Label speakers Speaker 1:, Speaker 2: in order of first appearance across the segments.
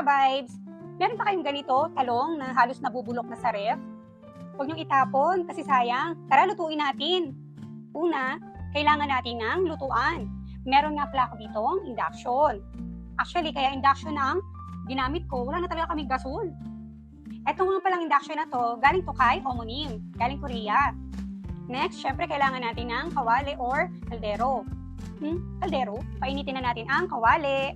Speaker 1: ka-vibes, meron pa kayong ganito, talong na halos nabubulok na sa ref? Huwag niyong itapon kasi sayang. Tara, lutuin natin. Una, kailangan natin ng lutuan. Meron nga pala ako dito induction. Actually, kaya induction ang ginamit ko. Wala na talaga kaming gasol. Ito nga palang induction na to, galing to kay Homonym, galing Korea. Next, syempre kailangan natin ng kawali or kaldero. Hmm, kaldero, painitin na natin ang kawali.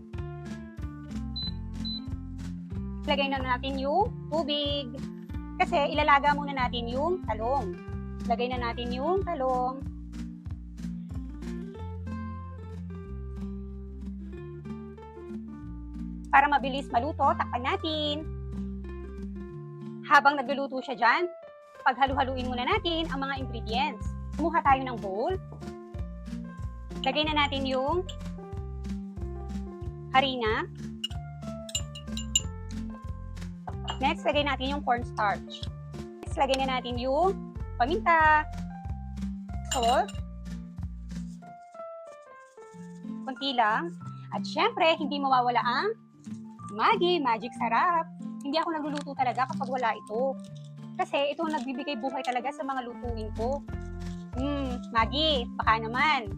Speaker 1: Lagay na natin yung tubig. Kasi ilalaga muna natin yung talong. Lagay na natin yung talong. Para mabilis maluto, takpan natin. Habang nagluluto siya dyan, paghalu-haluin muna natin ang mga ingredients. Kumuha tayo ng bowl. Lagay na natin yung harina. Next, lagay natin yung cornstarch. Next, lagay na natin yung paminta, salt, konti lang. At syempre, hindi mawawala ang Maggi, Magic Sarap. Hindi ako nagluluto talaga kapag wala ito. Kasi ito ang nagbibigay buhay talaga sa mga lutuin ko. Hmm, Maggi, baka naman.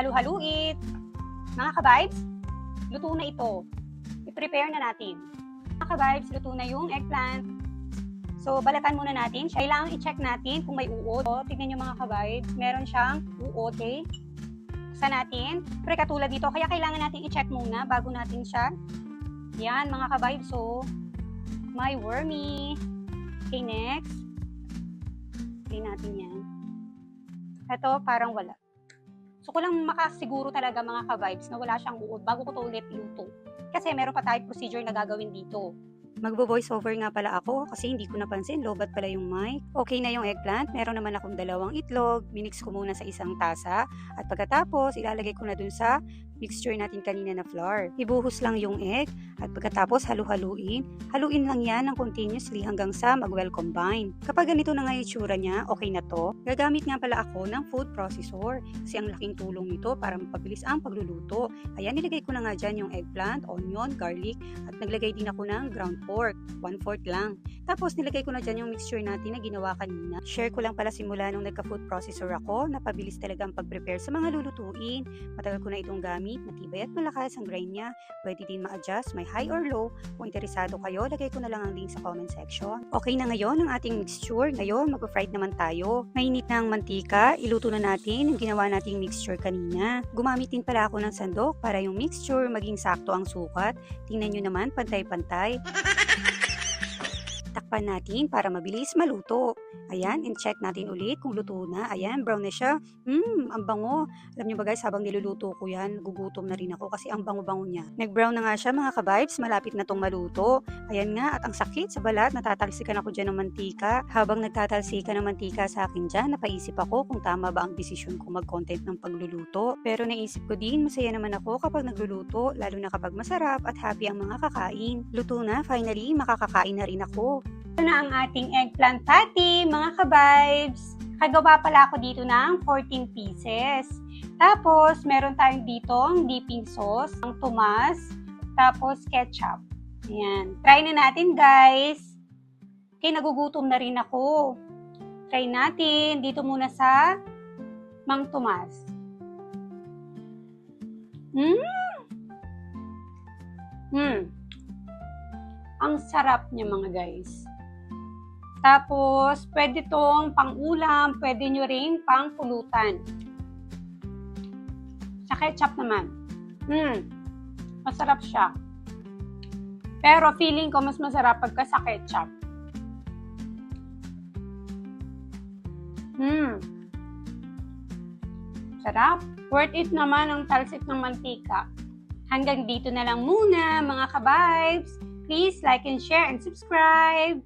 Speaker 1: Halu-haluit. Mga ka-vibes, luto na ito. I-prepare na natin. Mga ka-vibes, luto na yung eggplant. So, balatan muna natin. Kailangan i-check natin kung may uod. So, tignan nyo mga ka-vibes, meron siyang uod, okay? Sa natin. Pero katulad dito, kaya kailangan natin i-check muna bago natin siya. Yan, mga ka-vibes. So, may wormy. Okay, next. Okay natin yan. Ito, parang wala. So, ko lang makasiguro talaga mga ka-vibes na wala siyang uod bago ko to ulit luto. Kasi meron pa tayong procedure na gagawin dito. Magbo-voice over nga pala ako kasi hindi ko napansin, lobat pala yung mic. Okay na yung eggplant, meron naman akong dalawang itlog, minix ko muna sa isang tasa, at pagkatapos ilalagay ko na dun sa mixture natin kanina na flour. Ibuhos lang yung egg, at pagkatapos halu-haluin, haluin lang yan ng continuously hanggang sa mag-well combine. Kapag ganito na nga yung itsura niya, okay na to. Gagamit nga pala ako ng food processor kasi ang laking tulong nito para mapabilis ang pagluluto. Ayan, nilagay ko na nga dyan yung eggplant, onion, garlic, at naglagay din ako ng ground pork, 1/4 lang. Tapos nilagay ko na dyan yung mixture natin na ginawa kanina. Share ko lang pala simula nung nagka-food processor ako, napabilis talaga ang pag-prepare sa mga lulutuin. Matagal ko na itong gamit, matibay at malakas ang grind niya. Pwede din ma-adjust, may high or low. Kung interesado kayo, lagay ko na lang ang link sa comment section. Okay na ngayon ang ating mixture. Ngayon, mag-fried naman tayo. Mainit na ang mantika, iluto na natin yung ginawa nating mixture kanina. Gumamit din pala ako ng sandok para yung mixture maging sakto ang sukat. Tingnan nyo naman, pantay-pantay. 딱 Takpan natin para mabilis maluto. Ayan, and check natin ulit kung luto na. Ayan, brown na siya. Mmm, ang bango. Alam nyo ba guys, habang niluluto ko yan, gugutom na rin ako kasi ang bango-bango niya. Nag-brown na nga siya mga ka-vibes, malapit na tong maluto. Ayan nga, at ang sakit sa balat, natatalsikan ako dyan ng mantika. Habang nagtatalsikan ng mantika sa akin dyan, napaisip ako kung tama ba ang desisyon ko mag-content ng pagluluto. Pero naisip ko din, masaya naman ako kapag nagluluto, lalo na kapag masarap at happy ang mga kakain. Luto na, finally, makakakain na rin ako. Ito na ang ating eggplant patty, mga ka-vibes. Kagawa pala ako dito ng 14 pieces. Tapos, meron tayong ditong dipping sauce, ang tumas, tapos ketchup. Ayan. Try na natin, guys. Okay, nagugutom na rin ako. Try natin dito muna sa Mang Tomas. Hmm! Hmm. Ang sarap niya mga guys. Tapos, pwede tong pang-ulam, pwede nyo ring pang-pulutan. Sa ketchup naman. Hmm, masarap siya. Pero feeling ko mas masarap pagka sa ketchup. Hmm. Sarap. Worth it naman ang talsik ng mantika. Hanggang dito na lang muna, mga ka-vibes. Please like and share and subscribe.